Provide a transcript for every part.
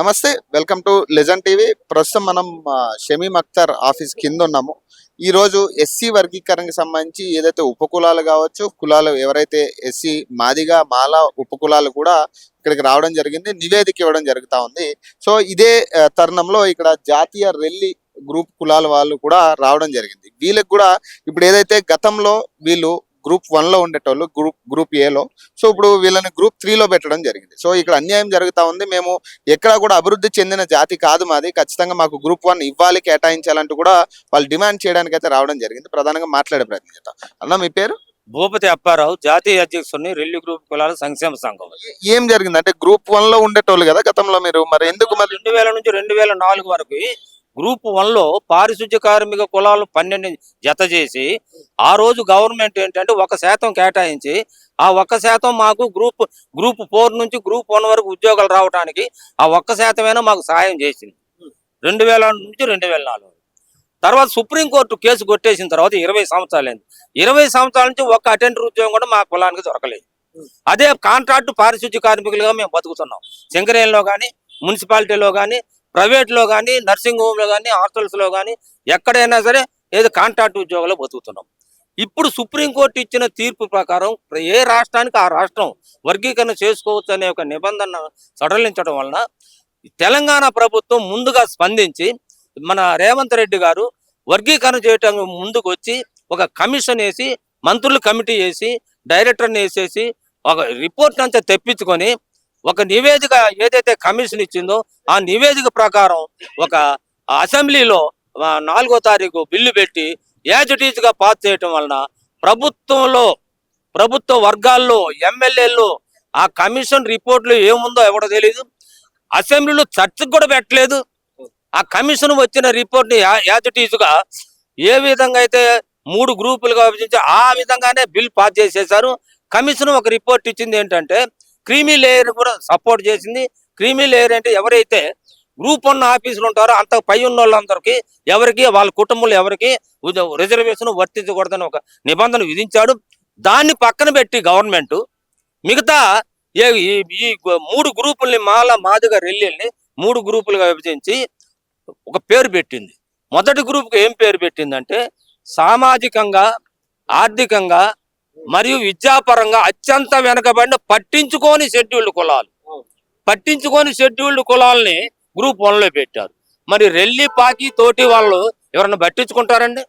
నమస్తే welcome to legion TV. ప్రస్తుతం మనం షమీమ్ అఖ్తర్ ఆఫీస్ కింద ఉన్నాము. ఈ రోజు ఎస్సీ వర్గీకరణకు సంబంధించి ఏదైతే ఉపకులాలు కావచ్చు కులాలు ఎవరైతే ఎస్సీ మాదిగా మాల ఉపకులాలు కూడా ఇక్కడికి రావడం జరిగింది నివేదిక ఇవ్వడం జరుగుతా ఉంది. సో ఇదే తరుణంలో ఇక్కడ జాతీయ రెల్లి గ్రూప్ కులాల వాళ్ళు కూడా రావడం జరిగింది. వీళ్ళకి కూడా ఇప్పుడు ఏదైతే గతంలో వీళ్ళు గ్రూప్ వన్లో ఉండేటోళ్ళు గ్రూప్ గ్రూప్ ఏలో సో ఇప్పుడు వీళ్ళని గ్రూప్ త్రీలో పెట్టడం జరిగింది. సో ఇక్కడ అన్యాయం జరుగుతా ఉంది. మేము ఎక్కడ కూడా అభివృద్ధి చెందిన జాతి కాదు మాది. ఖచ్చితంగా మాకు గ్రూప్ వన్ ఇవ్వాలి కేటాయించాలంటూ కూడా వాళ్ళు డిమాండ్ చేయడానికి అయితే రావడం జరిగింది. ప్రధానంగా మాట్లాడే ప్రయత్నం చేద్దాం. అన్న మీ పేరు? భూపతి అప్పారావు జాతీయ అధ్యక్షుడిని రెల్లి గ్రూప్ కులాల సంక్షేమ సంఘం. ఏ- ఏం జరిగింది? అంటే గ్రూప్ వన్లో ఉండేటోళ్ళు కదా గతంలో మీరు. మరి ఎందుకు మరి రెండు వేల నుంచి రెండు వేల నాలుగు వరకు గ్రూప్ వన్లో పారిశుద్ధ్య కార్మిక కులాలు పన్నెండు జత చేసి ఆ రోజు గవర్నమెంట్ ఏంటంటే ఒక శాతం కేటాయించి ఆ ఒక్క శాతం మాకు గ్రూప్ గ్రూప్ ఫోర్ నుంచి గ్రూప్ వన్ వరకు ఉద్యోగాలు రావడానికి ఆ ఒక్క శాతమైనా మాకు సహాయం చేసింది. రెండు వేల నుంచి రెండు వేల నాలుగు. తర్వాత సుప్రీంకోర్టు కేసు కొట్టేసిన తర్వాత ఇరవై సంవత్సరాలైంది. ఇరవై సంవత్సరాల నుంచి ఒక్క అటెండర్ ఉద్యోగం కూడా మా కులానికి దొరకలేదు. అదే కాంట్రాక్ట్ పారిశుద్ధ్య కార్మికులుగా మేము బతుకుతున్నాం. సింగరేణిలో కానీ మున్సిపాలిటీలో కానీ ప్రైవేట్లో కానీ నర్సింగ్ హోమ్లో కానీ హాస్టల్స్లో కానీ ఎక్కడైనా సరే ఏదో కాంట్రాక్ట్ ఉద్యోగాలు బతుకుతున్నాం. ఇప్పుడు సుప్రీంకోర్టు ఇచ్చిన తీర్పు ప్రకారం ఏ రాష్ట్రానికి ఆ రాష్ట్రం వర్గీకరణ చేసుకోవచ్చు అనే ఒక నిబంధన సడలించడం వలన తెలంగాణ ప్రభుత్వం ముందుగా స్పందించి మన రేవంత్ రెడ్డి గారు వర్గీకరణ చేయటం ముందుకు వచ్చి ఒక కమిషన్ వేసి మంత్రులు కమిటీ వేసి డైరెక్టర్ని వేసేసి ఒక రిపోర్ట్ అంతా తెప్పించుకొని ఒక నివేదిక ఏదైతే కమిషన్ ఇచ్చిందో ఆ నివేదిక ప్రకారం ఒక అసెంబ్లీలో నాలుగో తారీఖు బిల్లు పెట్టి యాజ్ పాస్ చేయటం వలన ప్రభుత్వంలో ప్రభుత్వ వర్గాల్లో ఎమ్మెల్యేలు ఆ కమిషన్ రిపోర్ట్లు ఏముందో ఎవడో తెలియదు అసెంబ్లీలో చర్చకు కూడా పెట్టలేదు. ఆ కమిషన్ వచ్చిన రిపోర్ట్ని యాజ్ ఏ విధంగా అయితే మూడు గ్రూపులుగా విభజించి ఆ విధంగానే బిల్ పాస్ చేసేసారు కమిషన్ ఒక రిపోర్ట్ ఇచ్చింది ఏంటంటే క్రీమీ లేయర్ కూడా సపోర్ట్ చేసింది. క్రీమీ లేయర్ అంటే ఎవరైతే గ్రూప్ వన్ ఆఫీసులు ఉంటారో అంత పై ఉన్న వాళ్ళందరికీ ఎవరికి వాళ్ళ కుటుంబంలో ఎవరికి రిజర్వేషన్ వర్తించకూడదని ఒక నిబంధన విధించాడు. దాన్ని పక్కన పెట్టి గవర్నమెంట్ మిగతా ఈ ఈ మూడు గ్రూపుల్ని మాల మాదిగా రెల్లెల్ని మూడు గ్రూపులుగా విభజించి ఒక పేరు పెట్టింది. మొదటి గ్రూప్కి ఏం పేరు పెట్టిందంటే సామాజికంగా ఆర్థికంగా మరియు విద్యాపరంగా అత్యంత వెనకబడిన పట్టించుకోని షెడ్యూల్డ్ కులాలు. పట్టించుకోని షెడ్యూల్డ్ కులాలని గ్రూప్ వన్లో పెట్టారు. మరి రెల్లి పాకి తోటి వాళ్ళు ఎవరన్నా పట్టించుకుంటారండి?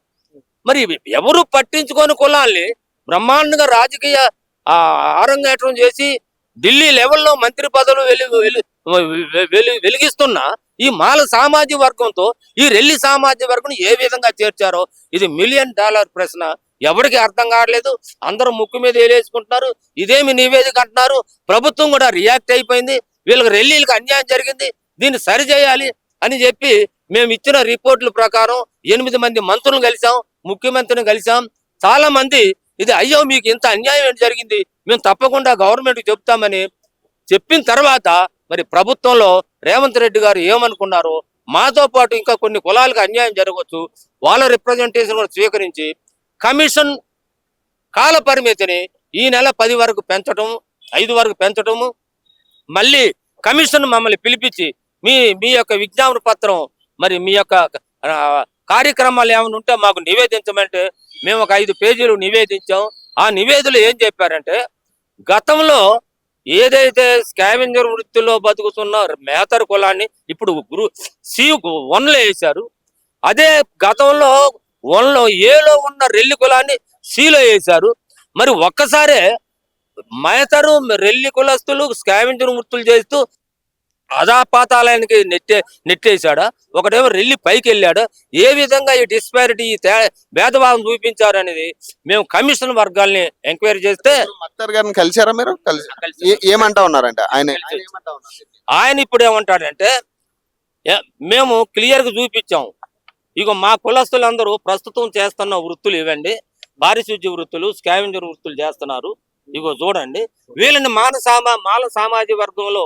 మరి ఎవరు పట్టించుకోని కులాల్ని బ్రహ్మాండంగా రాజకీయ ఆ, ఆరంగేట్రం చేసి ఢిల్లీ లెవెల్లో మంత్రి పదవులు వెలి వెలి- వెలి- వెలిగిస్తున్న ఈ మాల సామాజిక వర్గంతో ఈ రెల్లి సామాజిక వర్గం ఏ విధంగా చేర్చారో ఇది మిలియన్ డాలర్ ప్రశ్న. ఎవరికి అర్థం కావట్లేదు. అందరూ ముక్కు మీద వేలేసుకుంటున్నారు. ఇదేమి నివేదిక అంటున్నారు. ప్రభుత్వం కూడా రియాక్ట్ అయిపోయింది. వీళ్ళకి రెల్లీలకు అన్యాయం జరిగింది. దీన్ని సరిచేయాలి అని చెప్పి మేము ఇచ్చిన రిపోర్టుల ప్రకారం ఎనిమిది మంది మంత్రులను కలిసాం ముఖ్యమంత్రిని కలిసాం చాలా మంది ఇది అయ్యో మీకు ఇంత అన్యాయం ఏంటి జరిగింది? మేము తప్పకుండా గవర్నమెంట్కి చెప్తామని చెప్పిన తర్వాత మరి ప్రభుత్వంలో రేవంత్ రెడ్డి గారు ఏమనుకున్నారో మాతో పాటు ఇంకా కొన్ని కులాలకు అన్యాయం జరగవచ్చు. వాళ్ళ రిప్రజెంటేషన్ కూడా స్వీకరించి కమిషన్ కాల పరిమితిని ఈ నెల పది వరకు పెంచడం ఐదు వరకు పెంచటము. మళ్ళీ కమిషన్ మమ్మల్ని పిలిపించి మీ మీ యొక్క విజ్ఞాపన పత్రం మరి మీ యొక్క కార్యక్రమాలు ఏమైనా ఉంటే మాకు నివేదించమంటే మేము ఒక ఐదు పేజీలు నివేదించాం. ఆ నివేదికలు ఏం చెప్పారంటే గతంలో ఏదైతే స్కావెంజర్ వృత్తిలో బతుకుతున్న మేతర్ కులాన్ని ఇప్పుడు గురు సి వన్లో వేశారు. అదే గతంలో వన్లో ఏలో ఉన్న రెల్లి కులాన్ని సిలో వేశారు. మరి ఒక్కసారే మేతరు రెల్లి కులస్తులు స్కావెంజర్ వృత్తులు చేస్తూ అధాపాతాలయానికి నెట్టే నెట్టేశాడా? ఒకటేమో రెల్లి పైకి వెళ్ళాడు ఏ విధంగా ఈ డిస్పారిటీ ఈ భేదభావం చూపించారు అనేది మేము కమిషన్ వర్గాల్ని ఎంక్వైరీ చేస్తే అఖ్తర్ గారిని కలిసారా మీరు? కలిసి ఏమంటా ఉన్నారంటే? ఆయన ఆయన ఇప్పుడు ఏమంటాడంటే "ఏ- మేము క్లియర్గా ఇగో మా కులస్తులందరూ ప్రస్తుతం చేస్తున్న వృత్తులు ఇవ్వండి. పారిశుద్ధ్య వృత్తులు స్కావెంజర్ వృత్తులు చేస్తున్నారు. ఇగో చూడండి. వీళ్ళని మాన సామా మాల సామాజిక వర్గంలో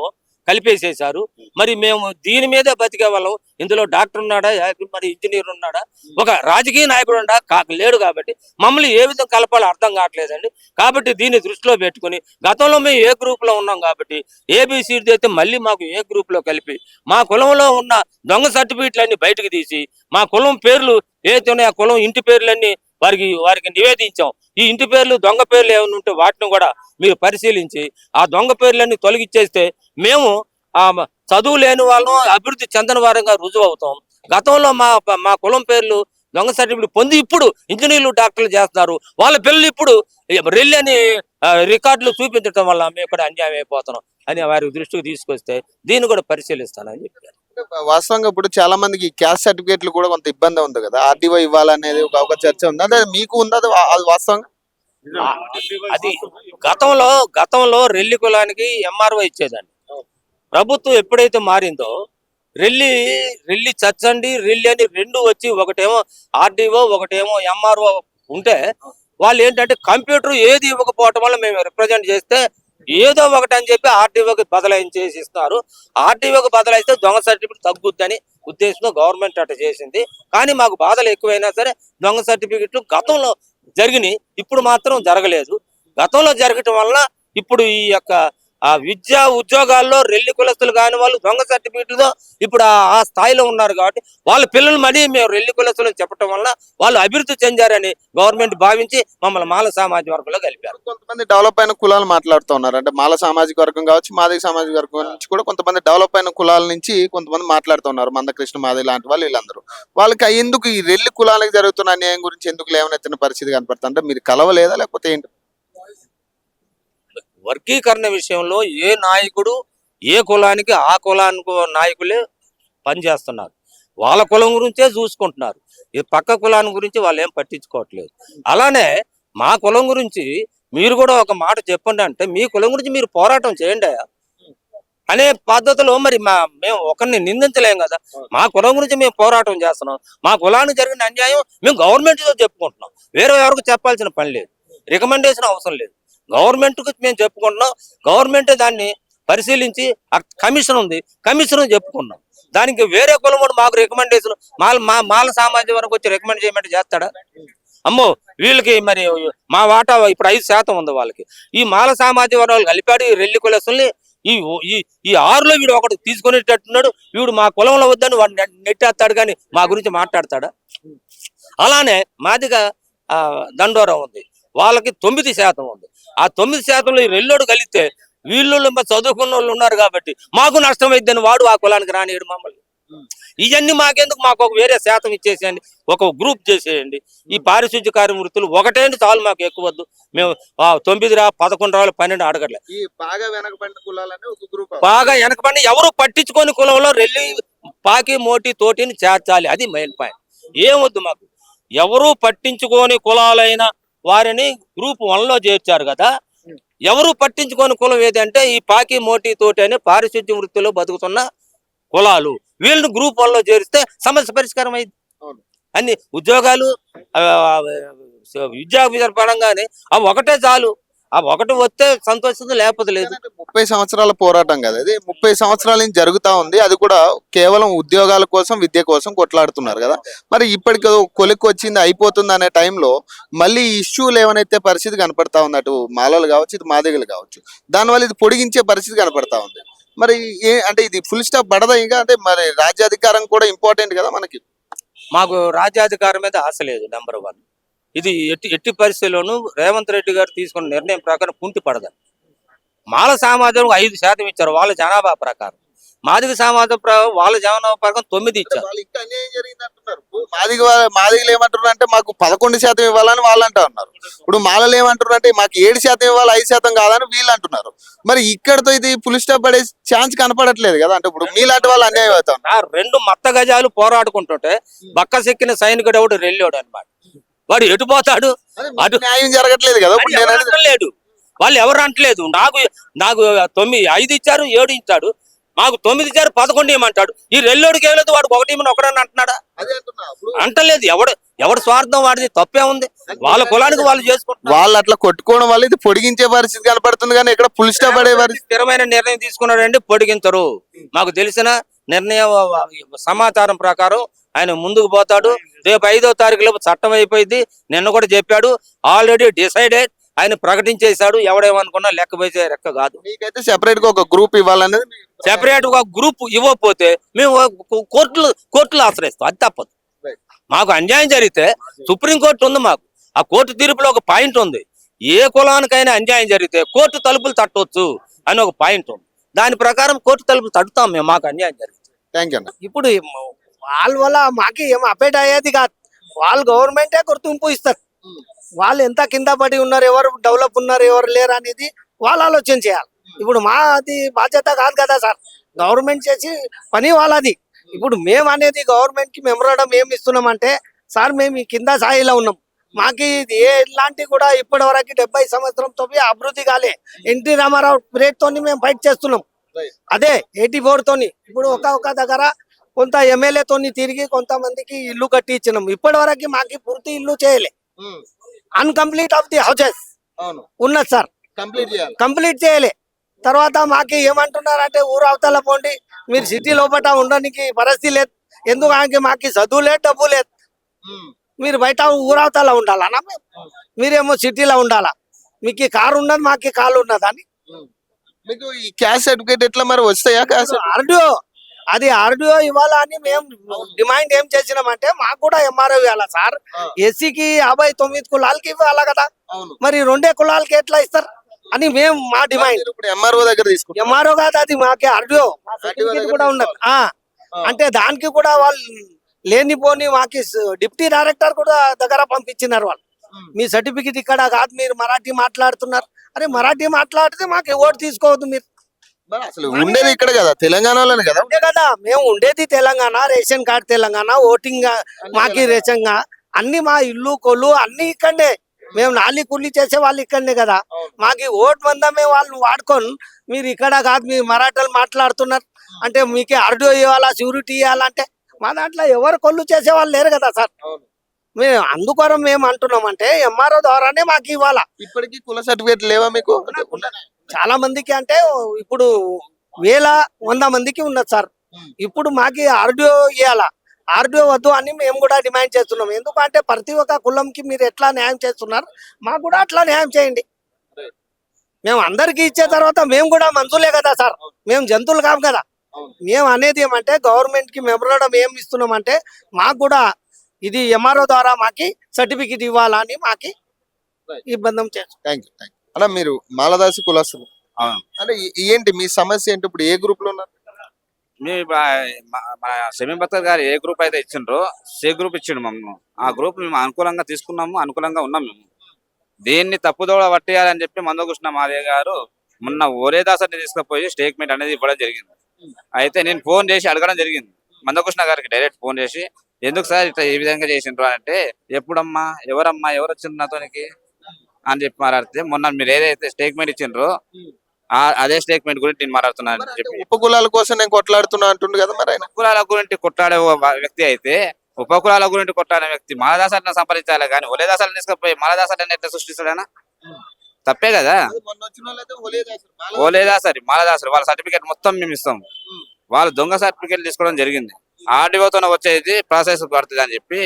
కలిపేసేశారు. మరి మేము దీని మీదే బతికే వాళ్ళం. ఇందులో డాక్టర్ ఉన్నాడా? మరి ఇంజనీర్ ఉన్నాడా? ఒక రాజకీయ నాయకుడు ఉండా? కా- లేడు కాబట్టి మమ్మల్ని ఏ విధంగా కలపాలో అర్థం కావట్లేదండి. కాబట్టి దీన్ని దృష్టిలో పెట్టుకుని గతంలో మేము ఏ గ్రూప్లో ఉన్నాం కాబట్టి ఏబిసిడి అయితే మళ్ళీ మాకు ఏ గ్రూప్లో కలిపి మా కులంలో ఉన్న దొంగ సర్టిఫికెట్లన్నీ బయటకు తీసి మా కులం పేర్లు ఏదైతే ఉన్నాయో ఆ కులం ఇంటి పేర్లన్నీ వారికి వారికి నివేదించాం. ఈ ఇంటి పేర్లు దొంగ పేర్లు ఏమైనా ఉంటే వాటిని కూడా మీరు పరిశీలించి ఆ దొంగ పేర్లన్నీ తొలగిచ్చేస్తే మేము ఆ చదువు లేని వాళ్ళం అభివృద్ధి చెందని వారంగా రుజువు అవుతాం గతంలో మా మా కులం పేర్లు దొంగ సర్టిఫికెట్ పొంది ఇప్పుడు ఇంజనీర్లు డాక్టర్లు చేస్తున్నారు. వాళ్ళ పిల్లలు ఇప్పుడు రెల్లి అని రికార్డులు చూపించడం వల్ల మేము ఇక్కడ అన్యాయం అయిపోతున్నాం అని వారి దృష్టికి తీసుకొస్తే దీన్ని కూడా పరిశీలిస్తానని చెప్పారు. వాస్తవంగా ఇప్పుడు చాలా మందికి క్యాస్ట్ సర్టిఫికేట్లు కూడా కొంత ఇబ్బంది ఉంది కదా. ఆర్టీఓ ఇవ్వాలనేది ఒక ఒక చర్చ ఉంది? అంటే మీకు ఉందా? అది వాస్తవంగా? అది గతంలో గతంలో రెల్లి కులానికి ఎంఆర్ఓ ఇచ్చేదండి ప్రభుత్వం ఎప్పుడైతే మారిందో రెల్లి రెల్లి చచ్చండి రెల్లి అని రెండు వచ్చి ఒకటేమో ఆర్డీఓ ఒకటేమో ఎంఆర్ఓ ఉంటే వాళ్ళు ఏంటంటే కంప్యూటర్ ఏది ఇవ్వకపోవటం వల్ల మేము రిప్రజెంట్ చేస్తే ఏదో ఒకటి అని చెప్పి ఆర్టీఓకి బదలాయించేసి ఇస్తున్నారు. ఆర్టీఓకి బదలాయిస్తే దొంగ సర్టిఫికెట్ తగ్గుద్దని ఉద్దేశంతో గవర్నమెంట్ అట్ట చేసింది. కానీ మాకు బాధలు ఎక్కువైనా సరే దొంగ సర్టిఫికెట్లు గతంలో జరిగినాయి. ఇప్పుడు మాత్రం జరగలేదు. గతంలో జరగటం వల్ల ఇప్పుడు ఈ యొక్క ఆ విద్యా ఉద్యోగాల్లో రెల్లి కులస్తులు కాని వాళ్ళు దొంగ సర్టిఫికెట్లతో ఇప్పుడు ఆ- స్థాయిలో ఉన్నారు కాబట్టి వాళ్ళ పిల్లలు మళ్ళీ మేము రెల్లి కులస్తులు చెప్పడం వల్ల వాళ్ళు అభివృద్ధి చెందారని గవర్నమెంట్ భావించి మమ్మల్ని మాల సామాజిక వర్గంలో కలిపారు. కొంతమంది డెవలప్ అయిన కులాలు మాట్లాడుతున్నారు అంటే మాల సామాజిక వర్గం కావచ్చు మాదిక సామాజిక వర్గం నుంచి కూడా కొంతమంది డెవలప్ అయిన కులాల నుంచి కొంతమంది మాట్లాడుతున్నారు మందకృష్ణ మాది లాంటి వాళ్ళు వీళ్ళందరూ. వాళ్ళకి ఎందుకు ఈ రెల్లి కులాలకు జరుగుతున్న అన్యాయం గురించి ఎందుకు లేవనెత్తిన పరిస్థితి కనపడుతుంది? అంటే మీరు కలవలేదా లేకపోతే ఏంటి? వర్గీకరణ విషయంలో ఏ నాయకుడు ఏ కులానికి ఆ కులానికి నాయకులే పనిచేస్తున్నారు. వాళ్ళ కులం గురించే చూసుకుంటున్నారు. ఈ పక్క కులాన్ని గురించి వాళ్ళు ఏం పట్టించుకోవట్లేదు. అలానే మా కులం గురించి మీరు కూడా ఒక మాట చెప్పండి అంటే మీ కులం గురించి మీరు పోరాటం చేయండి అనే పద్ధతిలో మరి మా మేము ఒకరిని నిందించలేం కదా. మా కులం గురించి మేము పోరాటం చేస్తున్నాం. మా కులానికి జరిగిన అన్యాయం మేము గవర్నమెంట్తో చెప్పుకుంటున్నాం. వేరే ఎవరికి చెప్పాల్సిన పని లేదు. రికమెండేషన్ అవసరం లేదు. గవర్నమెంట్కు మేము చెప్పుకుంటున్నాం. గవర్నమెంట్ దాన్ని పరిశీలించి కమిషన్ ఉంది. కమిషన్ చెప్పుకున్నాం. దానికి వేరే కులం మాకు రికమెండేషన్ మాల మా మాల సామాజిక వరకు వచ్చి రికమెండ్ చేయమంటే చేస్తాడా? అమ్మో వీళ్ళకి మరి మా వాటా ఇప్పుడు ఐదు శాతం ఉంది వాళ్ళకి. ఈ మాల సామాజిక వర్గాలు కలిపాడు ఈ రెల్లి కులసుల్ని ఈ ఈ ఈ ఆరులో వీడు ఒకటి తీసుకునేటట్టున్నాడు. వీడు మా కులంలో వద్దని వాడు నెట్టేస్తాడు కానీ మా గురించి మాట్లాడతాడా? అలానే మాదిగా దండోరం ఉంది. వాళ్ళకి తొమ్మిది శాతం ఉంది. ఆ తొమ్మిది శాతంలో ఈ రెల్లోడు కలిస్తే వీళ్ళు చదువుకున్న వాళ్ళు ఉన్నారు కాబట్టి మాకు నష్టం అయిద్దని వాడు ఆ కులానికి రానియడు మమ్మల్ని. ఇవన్నీ మాకెందుకు? మాకు ఒక వేరే శాతం ఇచ్చేసేయండి ఒక గ్రూప్ చేసేయండి. ఈ పారిశుద్ధ్య కార్య వృత్తులు ఒకటేంటి చాలు మాకు ఎక్కువ వద్దు మేము తొమ్మిది రా పదకొండు రాళ్ళు పన్నెండు అడగట్లే. బాగా వెనకబడిన కులాలని ఒక గ్రూప్ బాగా వెనకబడి ఎవరు పట్టించుకొని కులంలో రెల్లి పాకి మోటి తోటిని చేర్చాలి. అది మెయిన్ పాయింట్. ఏమొద్దు మాకు? ఎవరు పట్టించుకోని కులాలైన వారిని గ్రూప్ వన్లో చేర్చారు కదా. ఎవరు పట్టించుకోని కులం ఏదంటే ఈ పాకి మోటి తోటి అనే పారిశుద్ధ్య వృత్తిలో బతుకుతున్న కులాలు. వీళ్ళని గ్రూప్ వన్లో చేరిస్తే సమస్య పరిష్కారం అయింది. అన్ని ఉద్యోగాలు విద్యా పరంగానే ఆ ఒకటే చాలు. ఆ ఒకటి వస్తే సంతోషిస్తుంది లేకపోతే లేదు. ముప్పై సంవత్సరాల పోరాటం కదా ఇది. ముప్పై సంవత్సరాల నుంచి జరుగుతా ఉంది అది కూడా కేవలం ఉద్యోగాల కోసం విద్య కోసం కొట్లాడుతున్నారు కదా. మరి ఇప్పటికి కొలిక్కి వచ్చింది అయిపోతుంది అనే టైంలో మళ్ళీ ఇష్యూలు ఏమైతే పరిస్థితి కనపడతా ఉంది. అటు మాలలు కావచ్చు ఇటు మాదిగలు కావచ్చు. దానివల్ల ఇది పొడిగించే పరిస్థితి కనపడతా ఉంది. మరి ఏ అంటే ఇది ఫుల్ స్టాప్ పడదా ఇంకా? అంటే మరి రాజ్యాధికారం కూడా ఇంపార్టెంట్ కదా మనకి? మాకు రాజ్యాధికారం మీద ఆశ లేదు నెంబర్ వన్ ఇది ఎట్టి ఎట్టి పరిస్థితుల్లోనూ రేవంత్ రెడ్డి గారు తీసుకున్న నిర్ణయం ప్రకారం కుంటి పడదని మాల సమాజం ఐదు శాతం ఇచ్చారు వాళ్ళ జనాభా ప్రకారం. మాదిగ సమాజం వాళ్ళ జనాభా ప్రకారం తొమ్మిది ఇచ్చారు. వాళ్ళు ఇంకా అన్యాయం జరిగింది అంటున్నారు మాదిగ మాదిగలు ఏమంటున్నారు అంటే మాకు పదకొండు శాతం ఇవ్వాలని వాళ్ళు అంటా ఉన్నారు. ఇప్పుడు మాలలు ఏమంటున్నారు అంటే మాకు ఏడు శాతం ఇవ్వాలి ఐదు శాతం కాదని వీళ్ళు అంటున్నారు. మరి ఇక్కడతో ఇది పులి స్టాప్ పడే ఛాన్స్ కనపడట్లేదు కదా? అంటే ఇప్పుడు మీలాంటి వాళ్ళు అన్యాయం అవుతాం రెండు మత్త గజాలు పోరాడుకుంటుంటే బక్క సెక్కిన సైనికుడు ఒకటి రెల్లోడు అన్నమాట. వాడు ఎటు పోతాడు? అటు- న్యాయం జరగట్లేదు కదా. అంటలేదు వాళ్ళు ఎవరు అంటలేదు నాకు నాకు తొమ్మిది ఐదు ఇచ్చారు ఏడు ఇచ్చాడు. మాకు తొమ్మిది చేరు పదకొండు ఇవ్వమంటాడు. ఈ రెల్లోడికి ఏలేదు వాడు ఒకటి ఇమ్మని ఒకడని అంటున్నాడా? అదే అంటున్నా. ఇప్పుడు అంటలేదు. ఎవడు ఎవడు స్వార్థం వాడిది తప్పే ఉంది. వాళ్ళ కులానికి వాళ్ళు చేసుకుంటున్నారు. వాళ్ళు అట్లా కొట్టుకోవడం వల్ల ఇది పొడిగించే పరిస్థితి కనపడుతుంది కానీ ఇక్కడ పుల్ స్టాప్ పడే పరిస్థితి. స్థిరమైన నిర్ణయం తీసుకున్నాడండి పొడిగించరు మాకు తెలిసిన నిర్ణయం సమాచారం ప్రకారం ఆయన ముందుకు పోతాడు. రేపు ఐదో తారీఖులో చట్టం అయిపోయింది. నిన్న కూడా చెప్పాడు. ఆల్రెడీ డిసైడెడ్ ఆయన ప్రకటించేశాడు. ఎవడేమనుకున్నా లెక్క వేసే లెక్క కాదు. మీకైతే సెపరేట్గా ఒక గ్రూప్ ఇవ్వాలనేది సెపరేట్గా గ్రూప్ ఇవ్వకపోతే మేము కోర్టులు కోర్టులు ఆశ్రయిస్తాం. అది తప్పదు. మాకు అన్యాయం జరిగితే సుప్రీం కోర్టు ఉంది మాకు. ఆ కోర్టు తీర్పులో ఒక పాయింట్ ఉంది. ఏ కులానికైనా అన్యాయం జరిగితే కోర్టు తలుపులు తట్టవచ్చు అని ఒక పాయింట్ ఉంది. దాని ప్రకారం కోర్టు తలుపులు తట్టుతాం మేము. మాకు అన్యాయం జరిగితే. థ్యాంక్ యూ అన్న. ఇప్పుడు వాళ్ళ వల్ల మాకు ఏం అపేట్ అయ్యేది కాదు. వాళ్ళు గవర్నమెంటే గుర్తింపు ఇస్తారు వాళ్ళు ఎంత కింద పడి ఉన్నారు ఎవరు డెవలప్ ఉన్నారు ఎవరు లేరు అనేది వాళ్ళు ఆలోచన చేయాలి. ఇప్పుడు మా అది బాధ్యత కాదు కదా సార్. గవర్నమెంట్ చేసి పని వాళ్ళది. ఇప్పుడు మేము అనేది గవర్నమెంట్కి మెమరాడం ఏమి ఇస్తున్నామంటే సార్ మేము ఈ కింద స్థాయిలో ఉన్నాం. మాకు ఇది ఏ ఇలాంటి కూడా ఇప్పటి వరకు డెబ్బై సంవత్సరంతో అభివృద్ధి కాలే. ఎన్టీ రామారావు పీరియడ్ తోని మేము ఫైట్ చేస్తున్నాం. అదే ఎయిటీ ఫోర్ తోని. ఇప్పుడు ఒక ఒక దగ్గర కొంత ఎమ్మెల్యే తోని తిరిగి కొంతమందికి ఇల్లు కట్టి ఇచ్చినాం. ఇప్పటి వరకు మాకు పూర్తి ఇల్లు చేయలే. అన్కంప్లీట్ ఆఫ్ ది హౌసెస్ ఉన్నది సార్. కంప్లీట్ చేయాలి. కంప్లీట్ చేయలే. తర్వాత మాకు ఏమంటున్నారంటే ఊరు అవతల పోండి. మీరు సిటీ లోపల ఉండడానికి పరిస్థితి లేదు. ఎందుకంటే మాకు చదువు లేదు డబ్బు లేదు? మీరు బయట ఊరవతల ఉండాలనా మేము? మీరేమో సిటీలో ఉండాలా? మీకు కారు ఉన్నది మాకు ఈ కారు ఉన్నది అని. ఉమ్. మీకు ఈ క్యాస్ట్ సర్టిఫికేట్ ఎట్లా మరి వస్తాయా క్యాస్ట్ ఆర్డిఓ అది ఆర్డిఓ ఇవ్వాలా అని మేము డిమాండ్ ఏం చేసినామంటే మాకు కూడా ఎంఆర్ఓ ఇవ్వాలా సార్. ఎస్సీకి యాభై తొమ్మిది కులాలకి ఇవ్వాలా కదా. మరి రెండే కులాలకి ఎట్లా ఇస్తారు? అని మేము మా డిమాండ్. ఇప్పుడు ఎంఆర్ఓ దగ్గర తీసుకుంటారు. ఎంఆర్ఓ కాదు అది మాకే ఆర్డిఓ. కూడా ఆ, అంటే దానికి కూడా వాళ్ళు లేనిపోని మాకి డిప్యూటీ డైరెక్టర్ కూడా దగ్గర పంపించినారు వాళ్ళు. మీ సర్టిఫికెట్ ఇక్కడ కాదు మీరు మరాఠీ మాట్లాడుతున్నారు. అరే మరాఠీ మాట్లాడితే మాకు ఓటు తీసుకోవద్దు మీరు? మరి అసలు ఉండేది ఇక్కడ కదా తెలంగాణలోనే కదా? కదా. మేము ఉండేది Telangana ration card Telangana voting మాకి రేషన్ అన్ని మా ఇల్లు కొల్లు అన్ని ఇక్కడనే. మేము నాలి కుల్లి చేసే వాళ్ళు ఇక్కడనే కదా. మాకి ఓట్ మందమే వాళ్ళు వాడుకొని మీరు ఇక్కడ కాదు మీరు మరాఠాలు మాట్లాడుతున్నారు. అంటే మీకే ఆర్డిఓ ఇవ్వాలా షూరిటీ ఇవ్వాలంటే మా దాంట్లో ఎవరు కొల్లు చేసే వాళ్ళు లేరు కదా సార్. మేము అందుకొరం మేము అంటున్నామంటే ఎంఆర్ఓ ద్వారానే మాకు ఇవ్వాలా. ఇప్పటికీ కుల సర్టిఫికేట్ లేవా మీకు? అంటే? చాలా మందికి అంటే ఇప్పుడు వేల వంద మందికి ఉన్నది సార్. ఇప్పుడు మాకి ఆర్డిఓ ఇవ్వాలా ఆర్డిఓ వద్దు అని మేము కూడా డిమాండ్ చేస్తున్నాం. ఎందుకంటే ప్రతి ఒక్క కులంకి మీరు ఎట్లా న్యాయం చేస్తున్నారు మాకు కూడా అట్లా న్యాయం చేయండి. మేము అందరికి ఇచ్చే తర్వాత మేము కూడా మంచులే కదా సార్. మేము జంతువులు కాము కదా. మేము అనేది ఏమంటే గవర్నమెంట్కి మెమరడం ఏం ఇస్తున్నామంటే మాకు కూడా ఇది ఎంఆర్ఓ ద్వారా మాకి సర్టిఫికెట్ ఇవ్వాలా అని మాకి. ఇబ్బంది చేస్తాం థ్యాంక్ యూ అన్న మీరు మాలదాసి కులస్తులు. అవును. అంటే ఏంటి మీ సమస్య ఏంటి? ఇప్పుడు ఏ గ్రూప్లో ఉన్నారు? మీ మన గారు ఏ గ్రూప్ అయితే ఇచ్చిండ్రో సే గ్రూప్ ఇచ్చిండు మమ్మల్ని. ఆ గ్రూప్ మేము అనుకూలంగా తీసుకున్నాము అనుకూలంగా ఉన్నాం మేము. దీన్ని తప్పుదోవ పట్టేయాలని చెప్పి మందకృష్ణ మాదయ్య గారు మొన్న ఓరేదాసని తీసుకుపోయి స్టేట్మెంట్ అనేది ఇవ్వడం జరిగింది. అయితే నేను ఫోన్ చేసి అడగడం జరిగింది. మందకృష్ణ గారికి డైరెక్ట్ ఫోన్ చేసి ఎందుకు సార్ ఇట్లా ఈ విధంగా చేసిండ్రు? అంటే ఎప్పుడమ్మా? ఎవరమ్మా? ఎవరు వచ్చిండ్రు నాతోనికి? అని చెప్పి మాట్లాడితే మొన్న మీరు ఏదైతే స్టేట్మెంట్ ఇచ్చిండ్రో ఆ- అదే స్టేట్మెంట్ గురించి నేను మాట్లాడుతున్నాను అని చెప్పి. ఉప కులాల కోసం నేను కొట్లాడుతున్నా అంటుండు కదా మరి ఆయన. కులాల గురించి కొట్లాడే వ్యక్తి అయితే ఉపకులాల గురించి కొట్లాడే వ్యక్తి మాలదాసాలను సంపాదించాలి కానీ ఒలేదాసాలను తీసుకుపోయి మాలదాసాలను ఎట్లా సృష్టిస్తాడైనా తప్పే కదా? ఓలేదాసరి మాలదాసరి. వాళ్ళ సర్టిఫికేట్ మొత్తం మేము ఇస్తాం. వాళ్ళు దొంగ సర్టిఫికేట్ తీసుకోవడం జరిగింది. ఆర్డీఓతో వచ్చేది ప్రాసెస్ పడుతుంది అని చెప్పి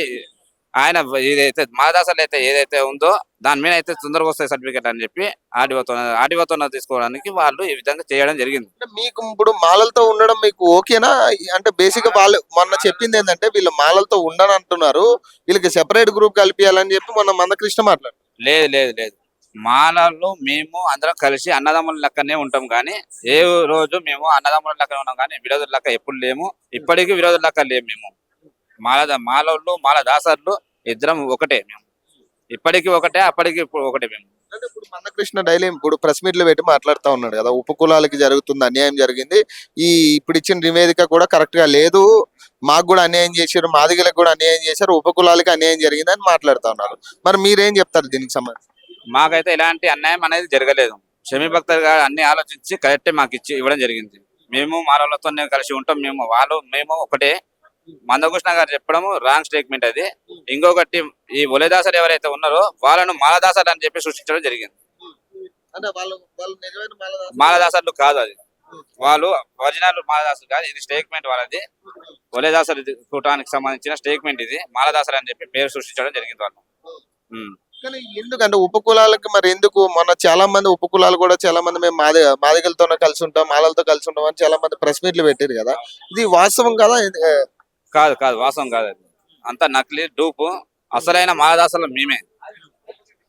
ఆయన ఏదైతే మాలదాసలు అయితే ఏదైతే ఉందో దాని మీద అయితే తొందరగా వస్తాయి సర్టిఫికేట్ అని చెప్పి ఆర్డీఓతో ఆర్డీఓతో తీసుకోవడానికి వాళ్ళు ఈ విధంగా చేయడం జరిగింది. అంటే మీకు ఇప్పుడు మాలలతో ఉండడం మీకు ఓకేనా? అంటే బేసిక్ వాళ్ళు మొన్న చెప్పింది ఏంటంటే వీళ్ళు మాలలతో ఉండని అంటున్నారు. వీళ్ళకి సెపరేట్ గ్రూప్ కలిపియాలని చెప్పి మొన్న మందకృష్ణ మాట్లాడు లేదు లేదు లేదు. మానవులు మేము అందరం కలిసి అన్నదమ్ముల లెక్కనే ఉంటాం కానీ ఏ రోజు మేము అన్నదమ్ముల లెక్కనే ఉన్నాం కానీ విరోధుల లెక్క ఎప్పుడు లేము. ఇప్పటికీ విరోధుల లెక్క లేము మేము. మాల మాలవులు మాల దాసర్లు ఇద్దరం ఒకటే మేము. ఇప్పటికీ ఒకటే అప్పటికి ఒకటే మేము. అంటే ఇప్పుడు మందకృష్ణ డైలీ ఇప్పుడు ప్రెస్ మీట్లో పెట్టి మాట్లాడుతూ ఉన్నాడు కదా ఉపకులాలకి జరుగుతుంది అన్యాయం జరిగింది. ఈ ఇప్పుడు ఇచ్చిన నివేదిక కూడా కరెక్ట్గా లేదు. మాకు కూడా అన్యాయం చేశారు మాదిగలకు కూడా అన్యాయం చేశారు ఉపకులాలకి అన్యాయం జరిగింది అని మాట్లాడుతూ ఉన్నారు. మరి మీరేం చెప్తారు దీనికి సంబంధించి? మాకైతే ఎలాంటి అన్యాయం అనేది జరగలేదు. షమీ భక్తర్ గారు అన్ని ఆలోచించి కరెక్టే మాకు ఇచ్చి ఇవ్వడం జరిగింది. మేము మాలలతోనే కలిసి ఉంటాం మేము వాళ్ళు మేము ఒకటే. మందకృష్ణ గారు చెప్పడం రాంగ్ స్టేట్మెంట్ అది. ఇంకొకటి ఈ ఒలేదాసలు ఎవరైతే ఉన్నారో వాళ్ళను మాలదాసలు అని చెప్పి సృష్టించడం జరిగింది? మాలదాసలు కాదు అది. వాళ్ళు ఒరిజినల్ మాలదాసులు కాదు ఇది స్టేట్మెంట్ వాళ్ళది. ఒలేదాసలు ఇది కూటానికి సంబంధించిన స్టేట్మెంట్ ఇది. మాలదాసలు అని చెప్పి పేరు సృష్టించడం జరిగింది వాళ్ళు. కానీ ఎందుకంటే ఉపకులాలకి మరి ఎందుకు? మొన్న చాలా మంది ఉపకులాలు కూడా చాలా మంది మేము మాది మాదిగలతోనే కలిసి ఉంటాం మాలలతో కలిసి ఉంటాం అని చాలా మంది ప్రెస్ మీట్లు పెట్టారు కదా. ఇది వాస్తవం కదా? కాదు కాదు వాస్తవం కాదు అది. అంతా నకిలీ డూపు. అసలైన మాలదాసలు మేమే.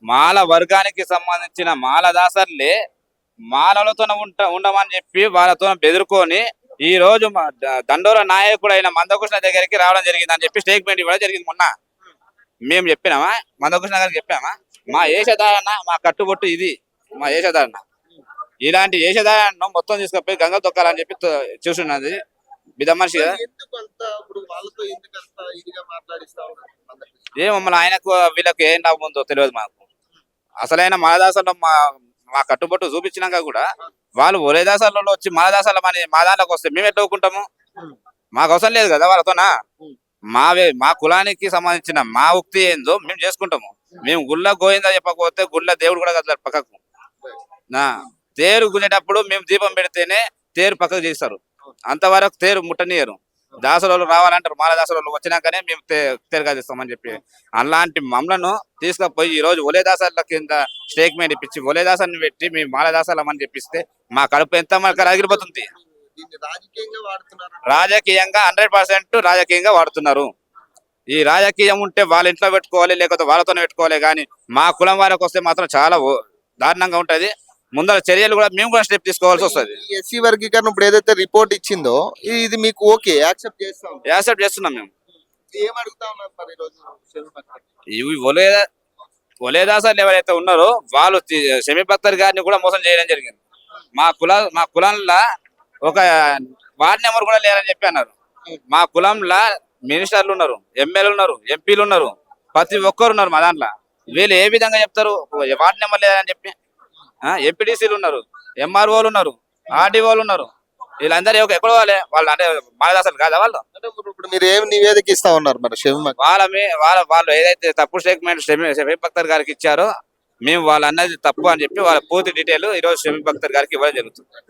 మాల వర్గానికి సంబంధించిన మాలదాసర్లే మాలలతో ఉంట ఉండమని చెప్పి వాళ్ళతో బెదుర్కొని ఈ రోజు మా నాయకుడు అయిన మందకృష్ణ దగ్గరికి రావడం జరిగింది అని చెప్పి స్టేట్మెంట్ ఇవ్వడం జరిగింది మొన్న. మేము చెప్పినామా? మందకృష్ణ గారికి చెప్పామా? మా ఏషధారణ మా కట్టుబొట్టు ఇది మా ఏషధారణ. ఇలాంటి ఏషధారణను మొత్తం తీసుకుపోయి గంగ తొక్కాలని చెప్పి చూస్తున్నది. బిద మనిషి కదా? ఏమో మమ్మల్ని ఆయనకు వీళ్ళకి ఏం లాభం ఉందో తెలియదు మాకు. అసలైన మాలదాసంలో మా మా కట్టుబట్టు చూపించినాక కూడా వాళ్ళు ఒరే దాసాలలో వచ్చి మాలదాసాల అని మా దాంట్లోకి వస్తే మేము ఎట్లా ఊరుకుంటాము మాకు అవసరం లేదు కదా వాళ్ళతోనా? మావే మా కులానికి సంబంధించిన మా ఉక్తి ఏందో మేము చేసుకుంటాము. మేము గుళ్ళ గోయిందా చెప్పకపోతే గుళ్ళ దేవుడు కూడా కదలరు పక్కకు. నా తేరు గుంజేటప్పుడు మేము దీపం పెడితేనే తేరు పక్కకు చేస్తారు. అంతవరకు తేరు ముట్టనియరు. దాసరోళ్ళు రావాలంటారు. మాల దాసరోళ్ళు వచ్చినాకనే మేము తే- తేరు కదిస్తామని చెప్పి. అలాంటి మమ్మలను తీసుకుపోయి ఈ రోజు ఒలే దాసాల కింద స్టేట్మెంట్ ఇప్పించి ఒలే దాసాన్ని పెట్టి మేము మాల దాసాలం అని చెప్పిస్తే మా కడుపు ఎంత మనకు రగిలిపోతుంది రాజకీయంగా హండ్రెడ్ పర్సెంట్ రాజకీయంగా వాడుతున్నారు. ఈ రాజకీయం ఉంటే వాళ్ళ ఇంట్లో పెట్టుకోవాలి లేకపోతే వాళ్ళతోనే పెట్టుకోవాలి కానీ మా కులం వారికి వస్తే మాత్రం చాలా దారుణంగా ఉంటది. ముందర చర్యలు కూడా మేము కూడా స్టెప్ తీసుకోవాల్సి వస్తుంది. ఎస్సీ వర్గీకరణ ఇప్పుడు ఏదైతే రిపోర్ట్ ఇచ్చిందో ఇది- మీకు ఓకే యాక్సెప్ట్ చేస్తాం యాక్సెప్ట్ చేస్తున్నాం మేము. ఏం అడుగుతా ఉన్నారు మరి ఈరోజు? శర్మ గారు? ఇవి ఒలే ఒలేదాసాలు ఎవరైతే ఉన్నారో వాళ్ళు బక్తర్ గారిని కూడా మోసం చేయడం జరిగింది. మా కుల మా కులంలో ఒక వార్డు నెంబర్ కూడా లేరని చెప్పి అన్నారు. మా కులంలో మినిస్టర్లు ఉన్నారు ఎమ్మెల్యేలు ఉన్నారు ఎంపీలు ఉన్నారు. ప్రతి ఒక్కరు ఉన్నారు మా దాంట్లో. వీళ్ళు ఏ విధంగా చెప్తారు? వార్డు నెంబర్ లేదని చెప్పి ఎంపీటీసీలు ఉన్నారు ఎంఆర్ఓలు ఉన్నారు ఆర్డీఓలు ఉన్నారు. వీళ్ళందరూ ఎక్కడ ఎక్కడ వాళ్ళే అంటే మాలదాసాలు కాదా వాళ్ళు? ఇప్పుడు మీరు ఏం నివేదిక ఇస్తా ఉన్నారు మరి వాళ్ళ మీ- వాళ్ళ వాళ్ళు ఏదైతే తప్పు స్టేట్మెంట్ షమీ బక్తర్ గారికి ఇచ్చారో మేము వాళ్ళు అన్నది తప్పు అని చెప్పి వాళ్ళ పూర్తి డీటెయిల్ ఈ రోజు షమీ బక్తర్ గారికి ఇవ్వడం జరుగుతుంది.